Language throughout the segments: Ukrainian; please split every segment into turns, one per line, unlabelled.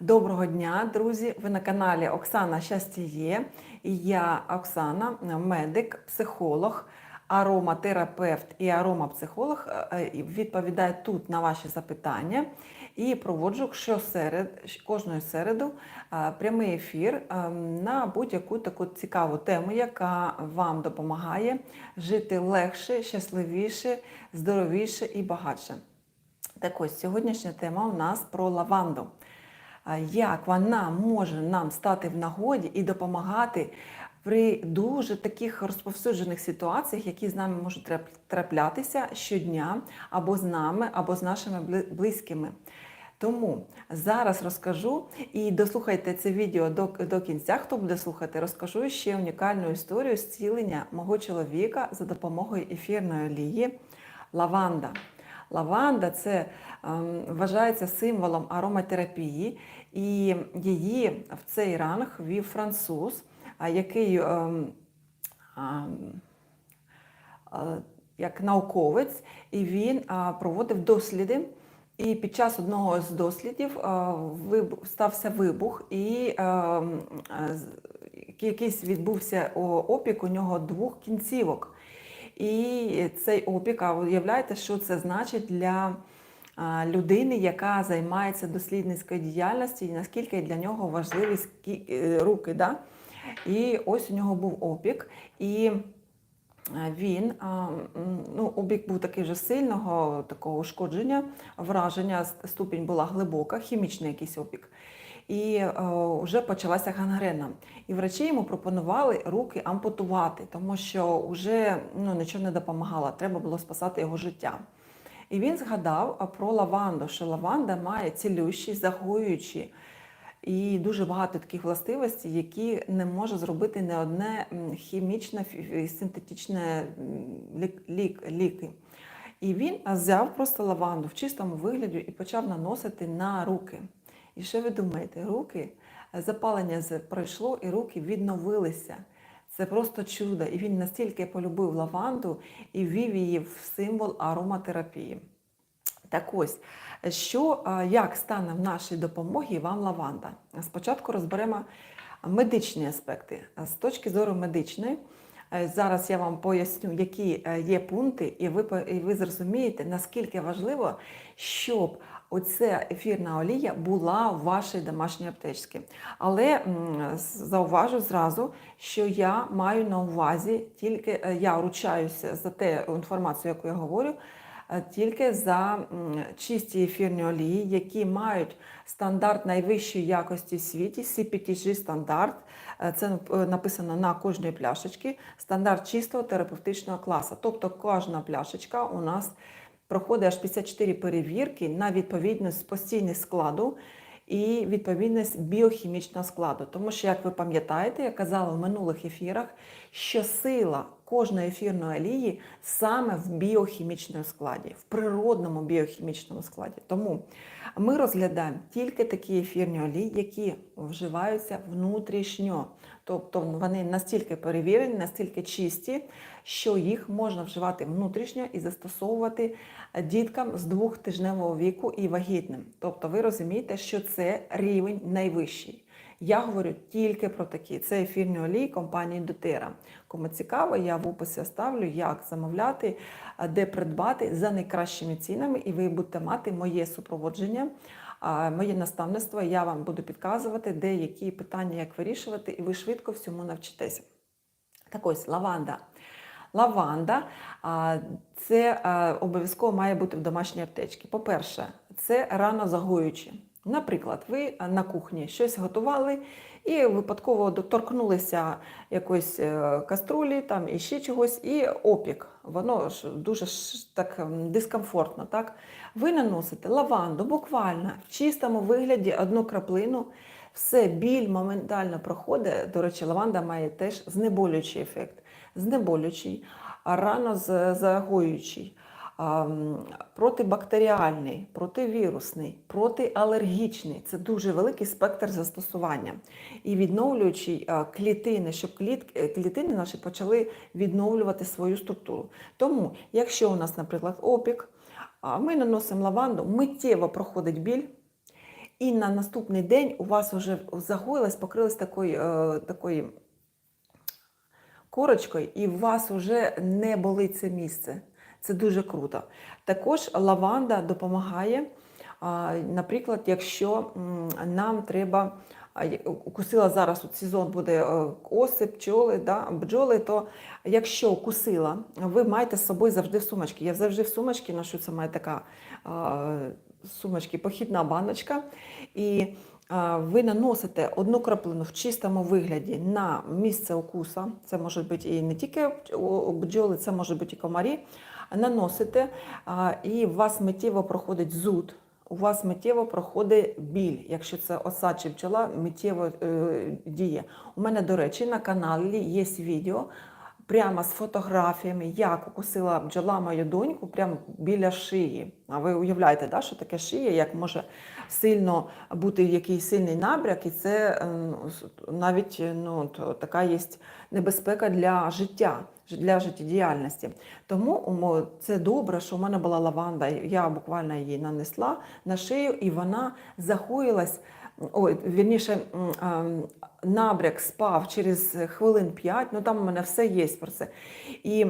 Доброго дня, друзі! Ви на каналі Оксана Щастя є. І я Оксана, медик, психолог, ароматерапевт і аромапсихолог. Е, Відповідаю тут на ваші запитання і проводжу щосеред, кожної середу е, прямий ефір е, на будь-яку таку цікаву тему, яка вам допомагає жити легше, щасливіше, здоровіше і багатше. Так ось сьогоднішня тема у нас про лаванду. Як вона може нам стати в нагоді і допомагати при дуже таких розповсюджених ситуаціях, які з нами можуть траплятися щодня або з нами, або з нашими близькими. Тому зараз розкажу і дослухайте це відео до, до кінця. Хто буде слухати, розкажу ще унікальну історію зцілення мого чоловіка за допомогою ефірної олії лаванда. Лаванда це ем, вважається символом ароматерапії, і її в цей ранг вів француз, який ем, ам, а, як науковець, і він проводив досліди. І під час одного з дослідів стався вибух, і ем, якийсь відбувся опік у нього двох кінцівок. І цей опік, а уявляєте, що це значить для людини, яка займається дослідницькою діяльністю, і наскільки для нього важливі е, руки. Да? І ось у нього був опік. І він, ну, опік був такий вже сильного такого ушкодження, враження, ступінь була глибока, хімічний якийсь опік. І е, вже почалася гангрена. І врачі йому пропонували руки ампутувати, тому що вже ну, нічого не допомагало, треба було спасати його життя. І він згадав про лаванду, що лаванда має цілющі, загоюючі і дуже багато таких властивостей, які не може зробити не одне хімічне синтетичне лік, лік, ліки. І він взяв просто лаванду в чистому вигляді і почав наносити на руки. І що ви думаєте, руки запалення пройшло, і руки відновилися. Це просто чудо. І він настільки полюбив лаванду і ввів її в символ ароматерапії. Так ось, що, як стане в нашій допомогі вам лаванда? Спочатку розберемо медичні аспекти. З точки зору медичної, зараз я вам поясню, які е, є пункти, і ви, і ви зрозумієте, наскільки важливо, щоб оця ефірна олія була в вашій домашній аптечці. Але зауважу зразу, що я маю на увазі тільки е, я ручаюся за те інформацію, яку я говорю, е, тільки за чисті ефірні олії, які мають стандарт найвищої якості в світі, CPTG стандарт. Е, Це е, написано на кожній пляшечці, стандарт чистого терапевтичного класу. Тобто кожна пляшечка у нас проходить аж 54 перевірки на відповідність постійних складу і відповідність біохімічного складу. Тому що, як ви пам'ятаєте, я казала в минулих ефірах, що сила кожної ефірної олії саме в біохімічному складі, в природному біохімічному складі. Тому ми розглядаємо тільки такі ефірні олії, які вживаються внутрішньо. Тобто вони настільки перевірені, настільки чисті, що їх можна вживати внутрішньо і застосовувати діткам з двохтижневого віку і вагітним. Тобто ви розумієте, що це рівень найвищий. Я говорю тільки про такі. Це ефірні олії компанії Дотера. Кому цікаво, я в описі оставлю, як замовляти, де придбати за найкращими цінами, і ви будете мати моє супроводження, моє наставництво. Я вам буду підказувати, де які питання як вирішувати, і ви швидко всьому навчитеся. Так ось лаванда. Лаванда це обов'язково має бути в домашній аптечці. По-перше, це рано загоююче. Наприклад, ви на кухні щось готували і випадково доторкнулися якоїсь е, каструлі там і ще чогось, і опік. Воно ж дуже так дискомфортно. Так? Ви наносите лаванду буквально в чистому вигляді одну краплину. Все, біль моментально проходить. До речі, лаванда має теж знеболюючий ефект. Знеболюючий, а рано загоюючий, протибактеріальний, противірусний, протиалергічний. Це дуже великий спектр застосування. І відновлюючий а, клітини, щоб е, клітини наші почали відновлювати свою структуру. Тому, якщо у нас, наприклад, опік, ми наносимо лаванду, миттєво проходить біль. і на наступний день у вас вже загоїлась, покрилась такою, е, такою корочкою, і у вас вже не болить це місце. Це дуже круто. Також лаванда допомагає, наприклад, якщо нам треба. Укусила зараз от сезон буде е, оси, пчоли, да, бджоли, то якщо укусила, ви маєте з собою завжди в сумочці. Я завжди в сумочці ношу, це моя така сумочки, похідна баночка. І ви наносите одну краплину в чистому вигляді на місце укуса. Це може бути і не тільки бджоли, це може бути і комарі. Наносите, і у вас миттєво проходить зуд. У вас миттєво проходить біль, якщо це оса чи пчола, миттєво е, діє. У мене, до речі, на каналі є відео прямо з фотографіями, як укусила бджола мою доньку прямо біля шиї. А ви уявляєте, да, що таке шия, як може сильно бути якийсь сильний набряк, і це е, навіть е, ну, така є небезпека для життя, для життєдіяльності. Тому це добре, що в мене була лаванда. Я буквально її нанесла на шию, і вона загоїлась. Ой, вірніше, набряк спав через хвилин 5, ну там у мене все є про це. І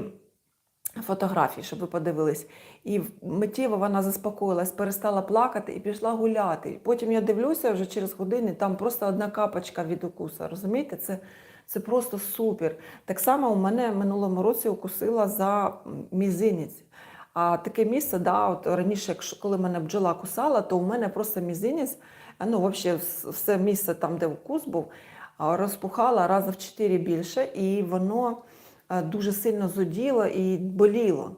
фотографії, щоб ви подивились. І миттєво вона заспокоїлась, перестала плакати і пішла гуляти. Потім я дивлюся вже через години, там просто одна капочка від укуса. Розумієте, це, це просто супер. Так само у мене минулому році укусила за мізинець. А таке місце, да, от раніше, коли мене бджола кусала, то у мене просто мізинець, ну, взагалі, все місце там, де укус був, розпухала рази в 4 більше, і воно дуже сильно зуділо і боліло.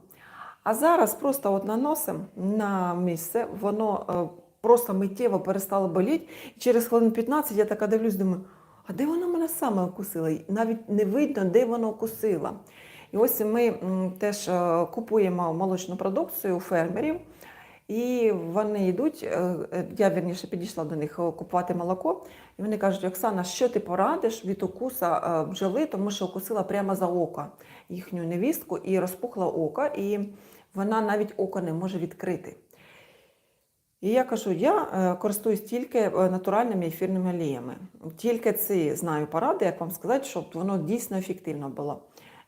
А зараз просто от наносимо на місце, воно е, просто миттєво перестало боліти. Через хвилин 15 я така дивлюсь, думаю, а де воно мене саме укусила? Навіть не видно, де воно укусила. І ось ми теж е, купуємо молочну продукцію у фермерів. І вони йдуть, е, е, я вірніше підійшла до них купувати молоко, і вони кажуть: Оксана, що ти порадиш від укуса е, бджоли, тому що укусила прямо за око їхню невістку і розпухла око, і вона навіть око не може відкрити. І я кажу: я користуюсь тільки натуральними ефірними оліями. Тільки ці знаю поради, як вам сказати, щоб воно дійсно ефективно було.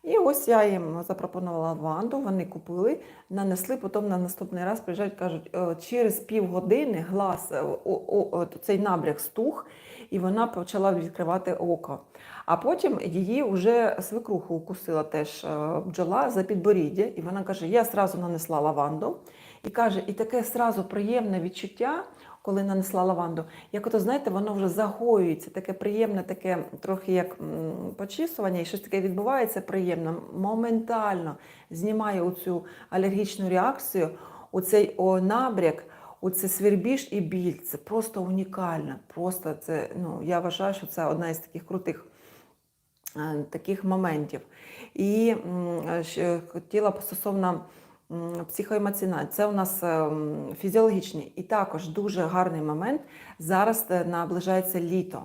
І ось я їм запропонувала лаванду, вони купили, нанесли, потім на наступний раз приїжджають, кажуть, «Е, через півгодини глаз, е, о, цей набряк стух, і вона почала відкривати око. А потім її вже свекруху укусила теж е, бджола за підборіддя, і вона каже: я зразу нанесла лаванду. І каже, і таке сразу приємне відчуття, коли нанесла лаванду, як ото, знаєте, воно вже загоюється, таке приємне, таке трохи як почісування, і щось таке відбувається приємно, моментально знімає оцю алергічну реакцію, оцей о, набряк, оце свірбіж і біль. Це просто унікально. Просто це, ну, я вважаю, що це одна із таких крутих е, таких моментів. І ще хотіла б стосовно м. Це у нас ем, фізіологічний і також дуже гарний момент. Зараз е, наближається літо.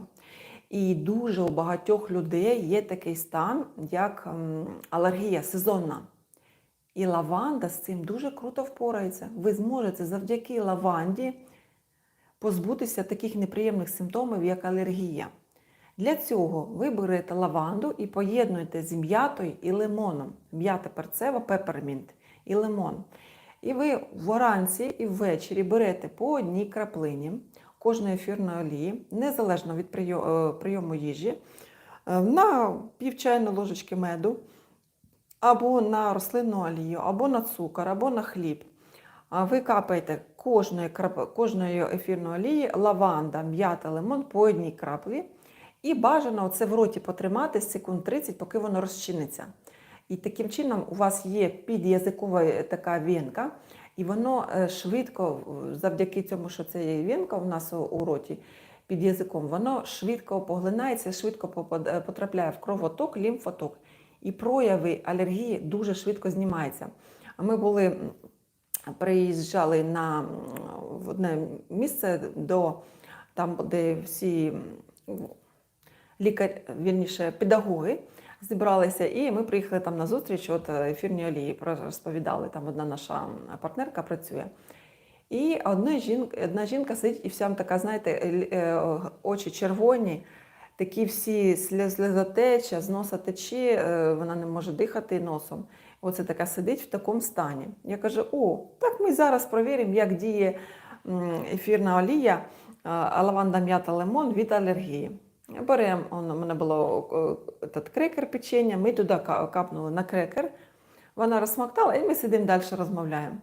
І дуже у багатьох людей є такий стан, як ем, алергія сезонна. І лаванда з цим дуже круто впорається. Ви зможете завдяки лаванді позбутися таких неприємних симптомів, як алергія. Для цього ви берете лаванду і поєднуєте з м'ятою і лимоном. М'ята перцева, пепермінт і лимон. І ви вранці і ввечері берете по одній краплині кожної ефірної олії, незалежно від е, прийому їжі, е, на пів чайної ложечки меду, або на рослинну олію, або на цукор, або на хліб. Ви капаєте кожної, кожної ефірної олії, лаванда, м'ята, лимон по одній краплі. І бажано це в роті потримати секунд 30, поки воно розчиниться. І таким чином у вас є під'язикова е, така вінка, і воно е, швидко, е, завдяки цьому, що це є вінка у нас у, роті під язиком, воно швидко поглинається, швидко потрапляє в кровоток, лімфоток. І прояви алергії дуже швидко знімаються. А Ми були приїжджали на в одне місце до там, де всі м, лікар, вірніше, педагоги зібралися, і ми приїхали там на зустріч. От ефірні олії розповідали. Там одна наша партнерка працює. І одна жінка, одна жінка сидить і вся така, знаєте, е, очі червоні, такі всі сльоз- сльозотеча, з носа тече, вона не може дихати носом. Оце така сидить в такому стані. Я кажу: о, так ми зараз перевіримо, як діє ефірна олія е, лаванда м'ята лимон від алергії. Беремо, у мене було крекер печення, ми туди капнули на крекер, вона розсмактала, і ми сидимо далі розмовляємо.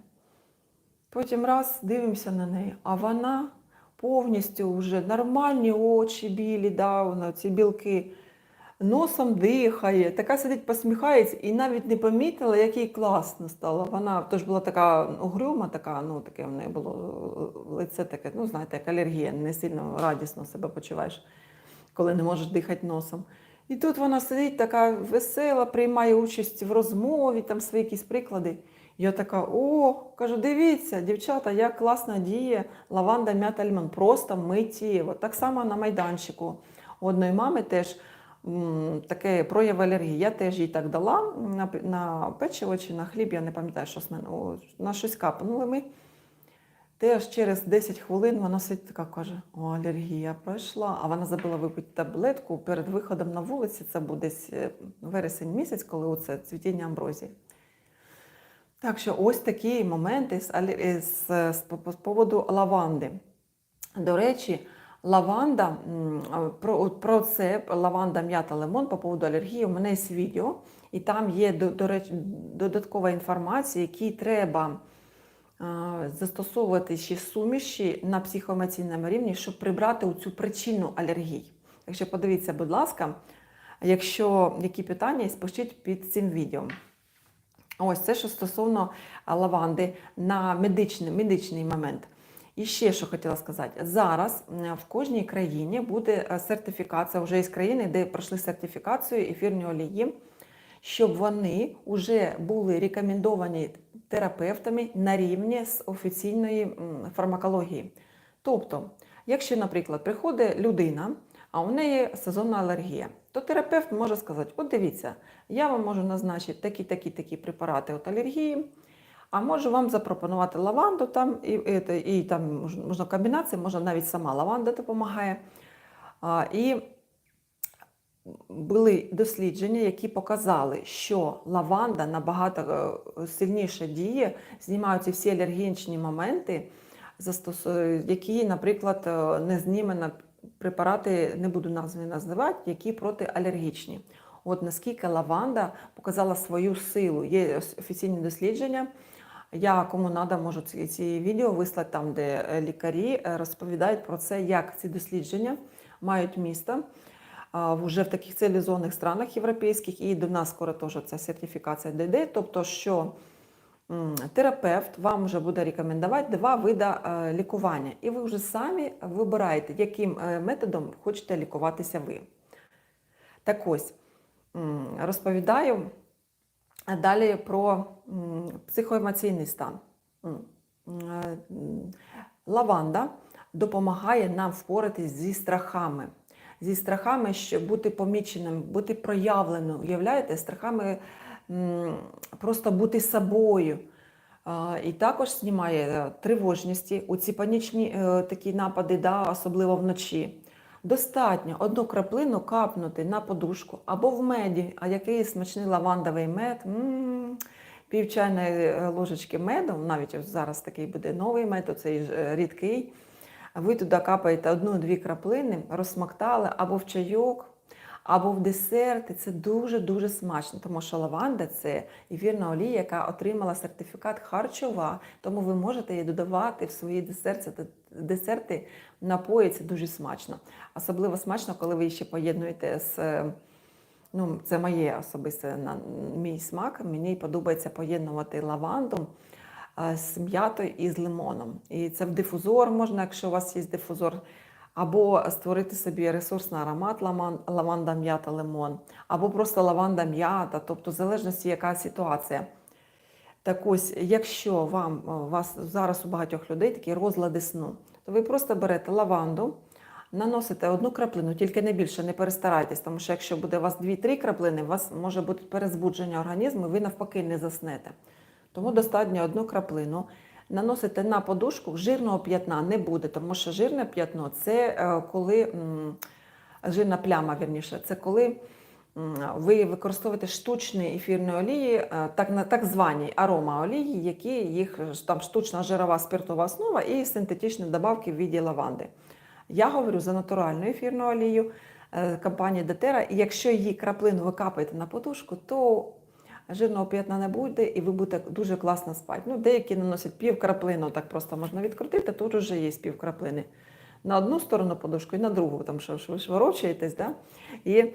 Потім раз дивимося на неї, а вона повністю вже нормальні очі білі, да, вона, ці білки, носом дихає, така сидить, посміхається і навіть не помітила, як їй класно стало. Вона тож була така угрюма, така, ну таке в неї було лице таке, ну знаєте, як алергія, не сильно радісно себе почуваєш, коли не можеш дихати носом. І тут вона сидить така весела, приймає участь в розмові, там свої якісь приклади. Я така: о, кажу, дивіться, дівчата, як класно діє лаванда м'ята лимон. Просто миттєво. Так само на майданчику. У одної мами теж м, таке прояв алергії. Я теж їй так дала на, на печиво чи на хліб, я не пам'ятаю, що з мене о, на щось капнули ми. Теж через 10 хвилин вона сидить така каже: О, алергія пройшла. А вона забула випити таблетку перед виходом на вулиці. Це був десь е, вересень місяць, коли оце цвітіння амброзії. Так що ось такі моменти з, з, з, з поводу лаванди. До речі, лаванда, про, про це лаванда, м'ята, лимон по поводу алергії. У мене є відео, і там є до, до речі, додаткова інформація, які треба застосовувати ще суміші на психоемоційному рівні, щоб прибрати цю причину алергії. Так що подивіться, будь ласка, якщо які питання, спишіть під цим відео. Ось це що стосовно лаванди на медичний, медичний момент. І ще що хотіла сказати: зараз в кожній країні буде е, сертифікація, вже із країни, де пройшли сертифікацію ефірні олії, щоб вони вже були рекомендовані терапевтами на рівні з офіційної фармакології. Тобто, якщо, наприклад, приходить людина, а у неї сезонна алергія, то терапевт може сказати: от дивіться, я вам можу назначити такі, такі, такі препарати від алергії, а можу вам запропонувати лаванду там, і, і, і там можна комбінації, можна навіть сама лаванда допомагає. А, і були дослідження, які показали, що лаванда набагато е, сильніше діє, знімаються всі алергічні моменти, які, наприклад, е, не знімено препарати, не буду назви називати, які протиалергічні. От наскільки лаванда показала свою силу. Є офіційні дослідження. Я кому надо, можу ці, ці відео вислати там, де е, лікарі е, розповідають про це, як ці дослідження мають місто вже в таких цивілізованих странах європейських, і до нас скоро теж ця сертифікація дійде. Тобто, що терапевт вам вже буде рекомендувати два види е, лікування, і ви вже самі вибираєте, яким е, методом хочете лікуватися ви. Так ось розповідаю далі про психоемоційний стан. Е, Лаванда допомагає нам впоратись зі страхами. Зі страхами, щоб бути поміченим, бути проявленим. Уявляєте, страхами просто бути собою. І також знімає е, тривожності, у ці панічні е, такі напади, да, особливо вночі. Достатньо одну краплину капнути на подушку або в меді, а який смачний лавандовий мед. м пів чайної е, ложечки меду, навіть зараз такий буде новий мед, цей е, рідкий. Ви туди капаєте одну-дві краплини, розсмактали або в чайок, або в десерт. І це дуже-дуже смачно, тому що лаванда це ефірна олія, яка отримала сертифікат харчова, тому ви можете її додавати в свої десерти, десерти напої. Це дуже смачно. Особливо смачно, коли ви ще поєднуєте з. е, Ну, це моє особисте на мій смак. Мені подобається поєднувати лаванду з м'ятою і з лимоном. І це в дифузор можна, якщо у вас є дифузор, або створити собі ресурсний аромат лаванда, м'ята, лимон, або просто лаванда м'ята, тобто в залежності, яка ситуація. Так ось, якщо вам е, у вас зараз у багатьох людей такі розлади сну, то ви просто берете лаванду, наносите одну краплину, тільки не більше, не перестарайтесь, тому що якщо буде у вас 2-3 краплини, у вас може бути перезбудження організму, і ви навпаки не заснете. Тому достатньо одну краплину наносите на подушку, жирного п'ятна не буде, тому що жирне п'ятно це е, коли жирна пляма, вірніше, це коли ви використовуєте штучні ефірні олії, е, так, так звані аромаолії, які їх там штучна жирова спиртова основа і синтетичні добавки в віді лаванди. Я говорю за натуральну ефірну олію е, компанії Детера, і якщо її краплину ви капаєте на подушку, то жирного п'ятна не буде, і ви будете дуже класно спати. Ну, деякі наносять пів краплину, так просто можна відкрутити, тут вже є пів краплини. На одну сторону подушку і на другу, тому що ви ж да? і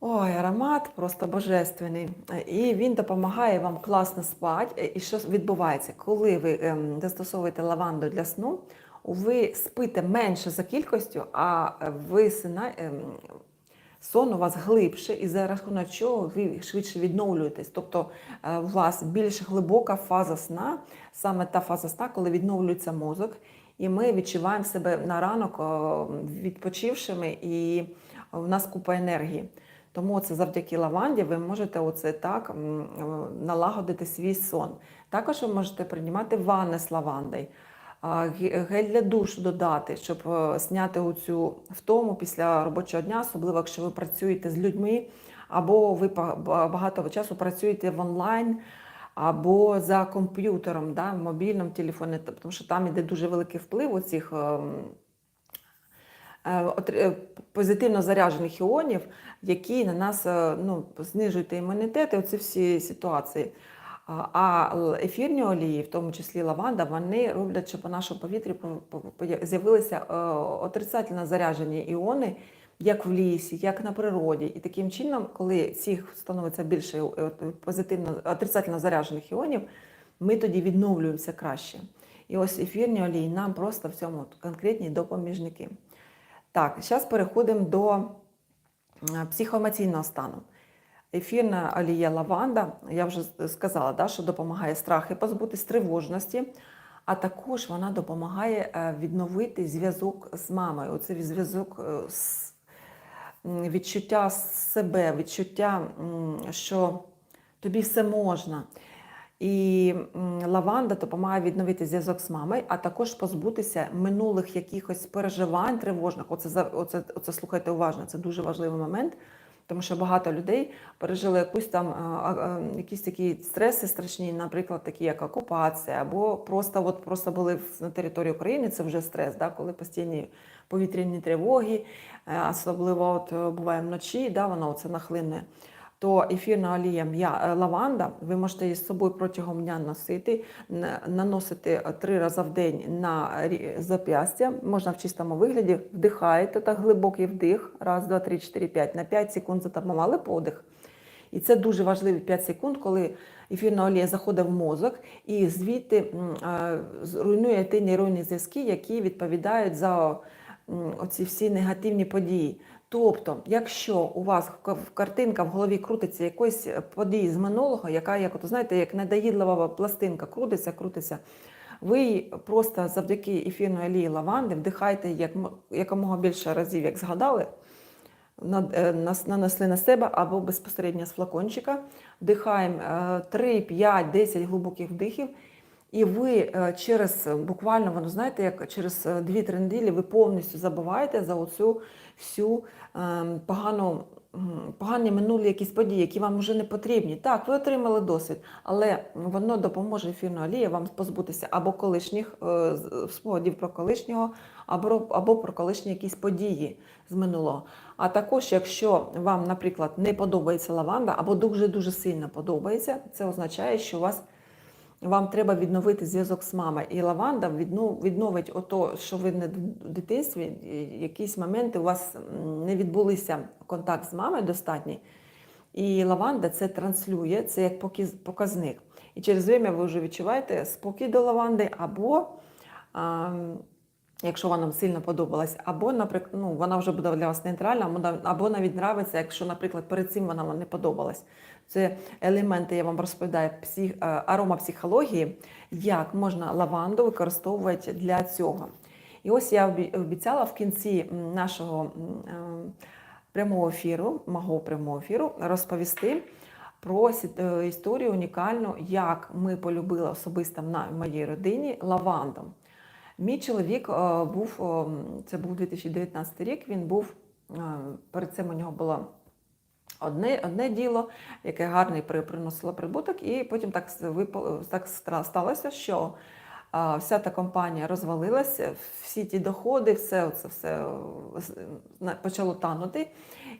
ой, аромат просто божественний. І він допомагає вам класно спати. І що відбувається? Коли ви ем, застосовуєте лаванду для сну, ви спите менше за кількістю, а ви сина, ем, сон у вас глибше, і за рахунок чого ви швидше відновлюєтесь. Тобто е, у вас більш глибока фаза сна, саме та фаза сна, коли відновлюється мозок, і ми відчуваємо себе на ранок відпочившими, і в нас купа енергії. Тому це завдяки лаванді ви можете оце так е, налагодити свій сон. Також ви можете приймати ванни з лавандою. Гель для душу додати, щоб е, зняти оцю втому після робочого дня, особливо якщо ви працюєте з людьми, або ви багато часу працюєте в онлайн, або за комп'ютером, да, в мобільному телефоні, тому що там іде дуже великий вплив оцих ем, е, е, позитивно заряджених іонів, які на нас ну, знижують імунітет і оці всі ситуації. А- ефірні олії, в тому числі лаванда, вони роблять, щоб у нашому повітрі по- по- по- з'явилися е, отрицательно заряджені іони, як в лісі, як на природі. І таким чином, коли цих становиться більше е, позитивно отрицательно заряджених іонів, ми тоді відновлюємося краще. І ось ефірні олії нам просто в цьому конкретні допоміжники. Так, зараз переходимо до е, психоемоційного стану. Ефірна олія лаванда, я вже сказала, да, що допомагає страхи позбутись тривожності, а також вона допомагає е, відновити зв'язок з мамою. Оце зв'язок е, з відчуття себе, відчуття, що тобі все можна. І лаванда допомагає відновити зв'язок з мамою, а також позбутися минулих якихось переживань тривожних. Оце, оце, оце слухайте уважно, це дуже важливий момент. Тому що багато людей пережили якусь там а, а, якісь такі стреси страшні, наприклад, такі як окупація, або просто от просто були на території України. Це вже стрес, да, коли постійні повітряні тривоги, е, особливо от е, буває вночі, да, воно це нахлине. То ефірна олія е, лаванда, ви можете її з собою протягом дня носити, наносити е, три рази в день на зап'ястя, можна в чистому вигляді, вдихаєте так глибокий вдих, раз, два, три, чотири, п'ять, на 5 секунд затамували подих. І це дуже важливі 5 секунд, коли ефірна олія заходить в мозок і звідти е, руйнує ті нейронні зв'язки, які відповідають за оці всі негативні події. Тобто, якщо у вас картинка в голові крутиться якоїсь події з минулого, яка, як от, знаєте, як недоїдлива пластинка крутиться, крутиться, ви просто завдяки ефірної олії лаванди вдихайте як, якомога більше разів, як згадали, е, нанесли на себе або безпосередньо з флакончика. Вдихаємо е, 3, 5, 10 глибоких вдихів. І ви е, через е, буквально, воно знаєте, як через е, 2-3 неділі ви повністю забуваєте за оцю всю погану, погані минулі якісь події, які вам вже не потрібні. Так, ви отримали досвід, але воно допоможе ефірна олія вам позбутися або колишніх е, спогадів про колишнього, або, або про колишні якісь події з минулого. А також, якщо вам, наприклад, не подобається лаванда, або дуже-дуже сильно подобається, це означає, що у вас вам треба відновити зв'язок з мамою. І лаванда відновить ото, що ви не в дитинстві, якісь моменти у вас не відбулися контакт з мамою достатній. І лаванда це транслює, це як показник. І через время ви вже відчуваєте спокій до лаванди, або а, якщо вона вам сильно подобалась, або, наприклад, ну, вона вже буде для вас нейтральна, або навіть нравиться, якщо, наприклад, перед цим вона вам не подобалась. Це елементи, я вам розповідаю, псих, е, аромапсихології, як можна лаванду використовувати для цього. І ось я обіцяла в кінці нашого е, прямого ефіру, мого прямого ефіру, розповісти про е, історію унікальну, як ми полюбили особисто на моїй родині лаванду. Мій чоловік був, це був 2019 рік, він був, перед цим у нього було одне, одне діло, яке гарний при- приносило прибуток, і потім так, так сталося, що вся та компанія розвалилася, всі ті доходи, все це все е, почало танути.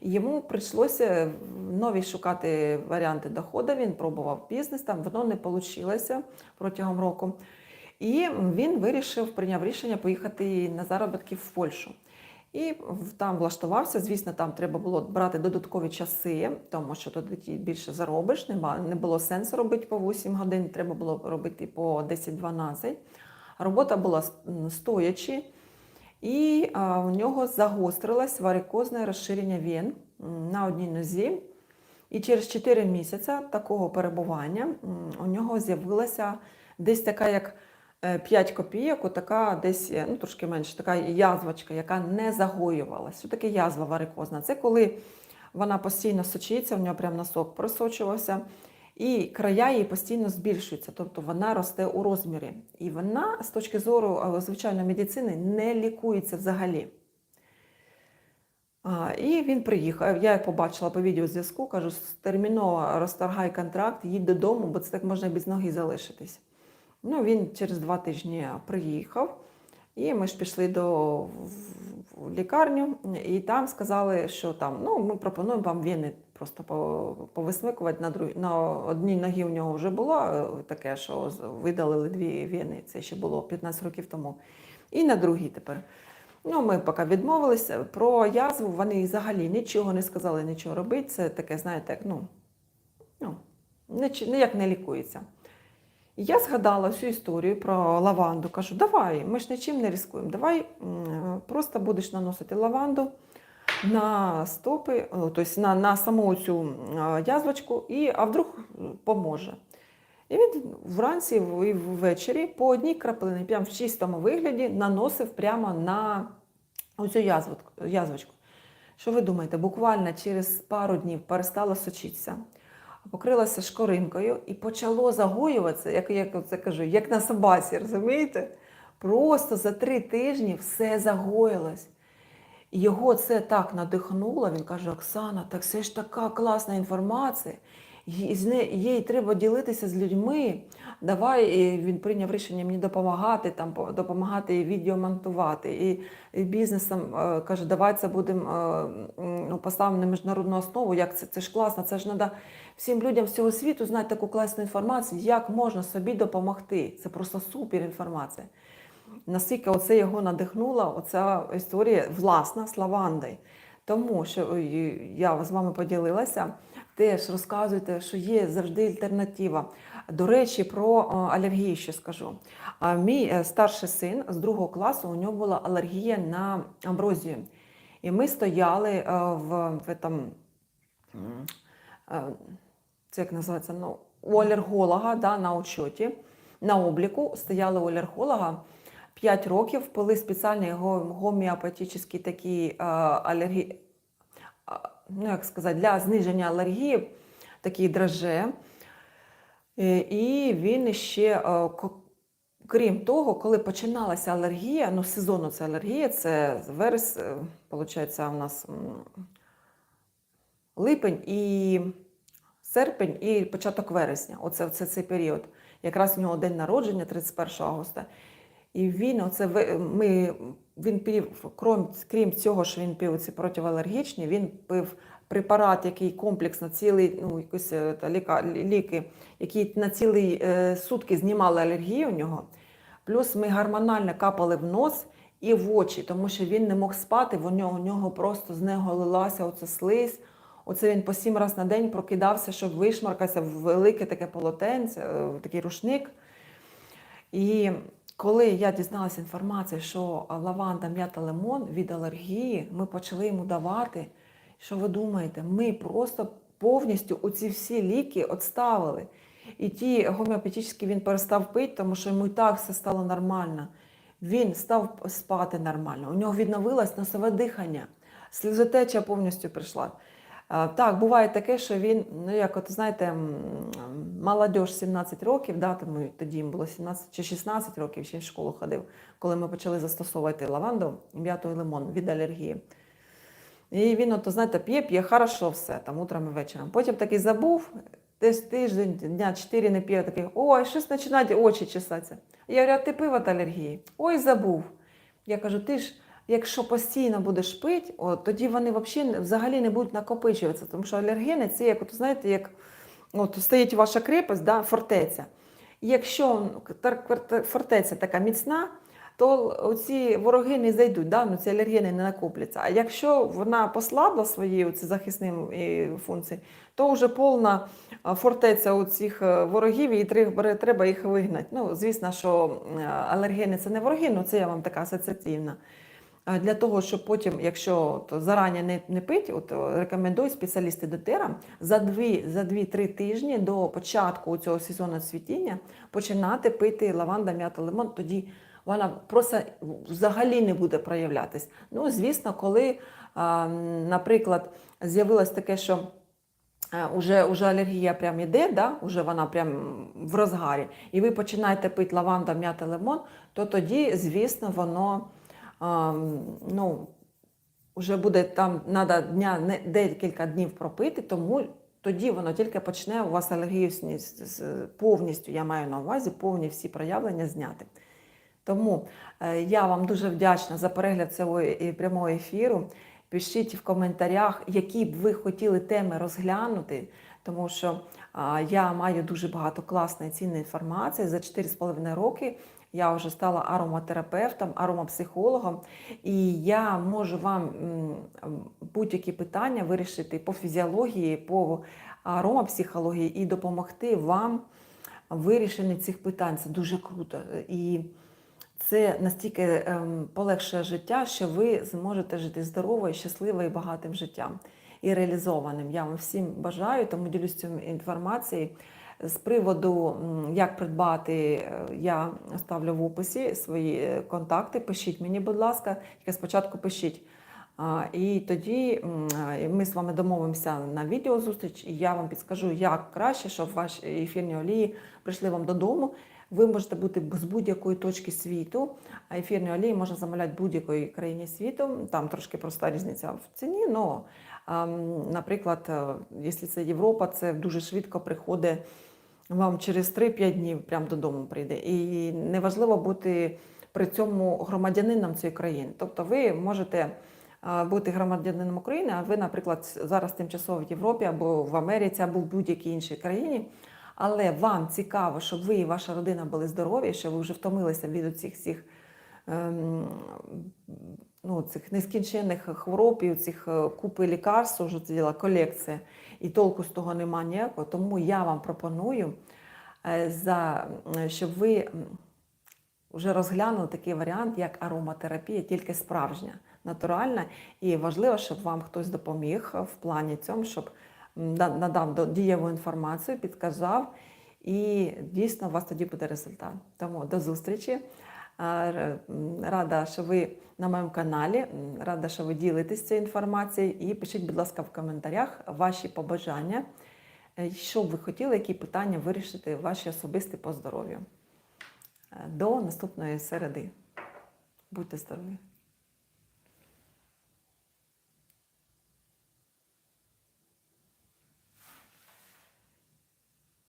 Йому прийшлося нові шукати варіанти доходу. Він пробував бізнес, там воно не вийшло протягом року. І він вирішив, прийняв рішення поїхати на заробітки в Польщу. І там влаштувався. Звісно, там треба було брати додаткові часи, тому що тоді більше заробиш. Не було сенсу робити по 8 годин, треба було робити по 10-12. Робота була стоячи, і у нього загострилось варикозне розширення вен на одній нозі. І через 4 місяці такого перебування у нього з'явилася десь така, як 5 копійок, отака десь, е, ну трошки менше, така язвочка, яка не загоювалася. Таке язва варикозна? Це коли вона постійно сочиться, в нього прямо носок просочувався, і края її постійно збільшуються, тобто вона росте у розмірі. І вона з точки зору е, звичайної медицини не лікується взагалі. А, і він приїхав. Я побачила по відеозв'язку, кажу, терміново розторгай контракт, їдь додому, бо це так можна без ноги залишитись. Ну, він через два тижні приїхав, і ми ж пішли до лікарню, і там сказали, що там ну, ми пропонуємо вам вени просто повисмикувати. На, друг... на одній ногі у нього вже було е, таке, що видалили дві вени, це ще було 15 років тому. І на другій тепер. Ну, ми поки відмовилися. Про язву вони взагалі нічого не сказали, нічого робити. Це таке, знаєте, ну, ну ніяк не лікується. І я згадала всю історію про лаванду. Кажу, давай, ми ж нічим не ризикуємо. Давай просто будеш наносити лаванду на стопи, тобто на, на саму цю язвочку, і, а вдруг поможе. І він вранці і ввечері по одній краплині, прямо в чистому вигляді, наносив прямо на оцю язвочку. Що ви думаєте? Буквально через пару днів перестало сочитися, покрилося шкоринкою і почало загоюватися, як я це кажу, як на собаці, розумієте? Просто за три тижні все загоїлось. Його це так надихнуло. Він каже: Оксана, так це ж така класна інформація. Їй- треба ділитися з людьми. Давай і він прийняв рішення мені допомагати, там допомагати і відео монтувати. І, і бізнесом е, каже, давай це будемо е, ну, поставимо на міжнародну основу. Як це, це ж класно, це ж треба всім людям всього світу знати таку класну інформацію, як можна собі допомогти. Це просто супер інформація. Наскільки оце його надихнула, оця історія власна з лавандою. Тому що я з вами поділилася, теж розказуйте, що є завжди альтернатива. До речі, про е, алергію ще скажу. Мій е, старший син з другого класу у нього була алергія на амброзію. І ми стояли е, в, в этом, м, е, це як називається, ну, у алерголога да, на учоті, на обліку стояли у алерголога. 5 років пили спеціальні го- гомеопатичні такі алергі... ну, як сказати, для зниження алергії такі драже. Е, І він ще, е, крім того, коли починалася алергія, ну сезонно це алергія, це верес, виходить, у нас липень і серпень і початок вересня. Оце, оце цей період. Якраз у нього день народження, 31 августа. І він, оце, ми, він пив, крім, крім цього, що він пив ці протиалергічні, він пив препарат, який комплексно цілий, ну, якісь е, ліка, ліки, які на цілий е, сутки знімали алергію у нього. Плюс ми гормонально капали в нос і в очі, тому що він не мог спати, в нього, у нього просто з нього лилася оця слизь. Оце він по сім разів на день прокидався, щоб вишмаркатися в велике таке полотенце, е, в такий рушник. І коли я дізналася інформацію, що лаванда, м'ята, лимон від алергії, ми почали йому давати. Що ви думаєте? Ми просто повністю оці всі ліки відставили. І ті гомеопатичні він перестав пити, тому що йому і так все стало нормально. Він став спати нормально. У нього відновилось носове дихання, сльозотеча повністю прийшла. Так, буває таке, що він, ну як от знаєте, молодь 17 років, да, тому тоді їм було 17 чи 16 років, ще в школу ходив, коли ми почали застосовувати лаванду, м'яту і лимон від алергії. І він, от, знаєте, п'є, п'є хорошо все, там утром і вечором. Потім такий забув, десь тиждень, дня 4 не п'є, такий, ой, щось починають очі чесатися. Я говорю, а ти пив від алергії? Ой, забув. Я кажу, ти ж, якщо постійно будеш пити, от, тоді вони взагалі, взагалі не будуть накопичуватися, тому що алергени це як, от, знаєте, як от, стоїть ваша крепость, да, фортеця. І якщо фортеця така міцна, то оці вороги не зайдуть, да? ну, ці алергени не накопляться. А якщо вона послабла свої оці захисні функції, то вже повна фортеця у цих е, ворогів, і треба, їх вигнати. Ну, звісно, що алергени це не вороги, ну це я вам така асоціативна. А Для того, щоб потім, якщо от зарані не, не пити, от о, рекомендую спеціалісти дотера за 2-3 за тижні до початку цього сезону цвітіння починати пити лаванда, м'ята, лимон, тоді вона просто взагалі не буде проявлятись. Ну, звісно, коли, наприклад, з'явилось таке, що е, Уже, уже алергія прям іде, да? уже вона прям в розгарі, і ви починаєте пити лаванда, м'ята, лимон, то тоді, звісно, воно ну, вже буде там треба дня не декілька днів пропити, тому тоді воно тільки почне у вас алергію повністю, я маю на увазі, повні всі проявлення зняти. Тому е, я вам дуже вдячна за перегляд цього прямого ефіру. Пишіть в коментарях, які б ви хотіли теми розглянути, тому що я маю дуже багато класної цінної інформації. За 4,5 роки я вже стала ароматерапевтом, аромапсихологом, і я можу вам будь-які питання вирішити по фізіології, по аромапсихології і допомогти вам в вирішенні цих питань. Це дуже круто. І це настільки ем, полегшує життя, що ви зможете жити здоровим, щасливим і багатим життям і реалізованим. Я вам всім бажаю, тому ділюсь цією інформацією. З приводу, як придбати, е, я ставлю в описі свої е, контакти. Пишіть мені, будь ласка, тільки спочатку пишіть. І тоді ми з вами домовимося на відеозустріч, і я вам підскажу, як краще, щоб ваші ефірні олії прийшли вам додому. Ви можете бути з будь-якої точки світу, а ефірні олії можна замовляти будь-якої країні світу. Там трошки проста різниця в ціні. Ну, наприклад, е, якщо це Європа, це дуже швидко приходить вам через 3-5 днів прямо додому прийде. І неважливо бути при цьому громадянином цієї країни. Тобто ви можете бути громадянином України, а ви, наприклад, зараз тимчасово в Європі або в Америці, або в будь-якій іншій країні. Але вам цікаво, щоб ви і ваша родина були здорові, що ви вже втомилися від цих всіх ем, ну, цих нескінченних хвороб і цих е, купи лікарств, вже це діла колекція, і толку з того немає ніякого. Тому я вам пропоную, е, за, щоб ви вже розглянули такий варіант, як ароматерапія, тільки справжня, натуральна. І важливо, щоб вам хтось допоміг в плані цьому, щоб надав дієву інформацію, підказав. І дійсно у вас тоді буде результат. Тому до зустрічі. Рада, що ви на моєму каналі, рада, що ви ділитесь цією інформацією. І пишіть, будь ласка, в коментарях ваші побажання, е, що б ви хотіли, які питання вирішити ваші особисті по здоров'ю. Е, До наступної середи. Будьте здорові!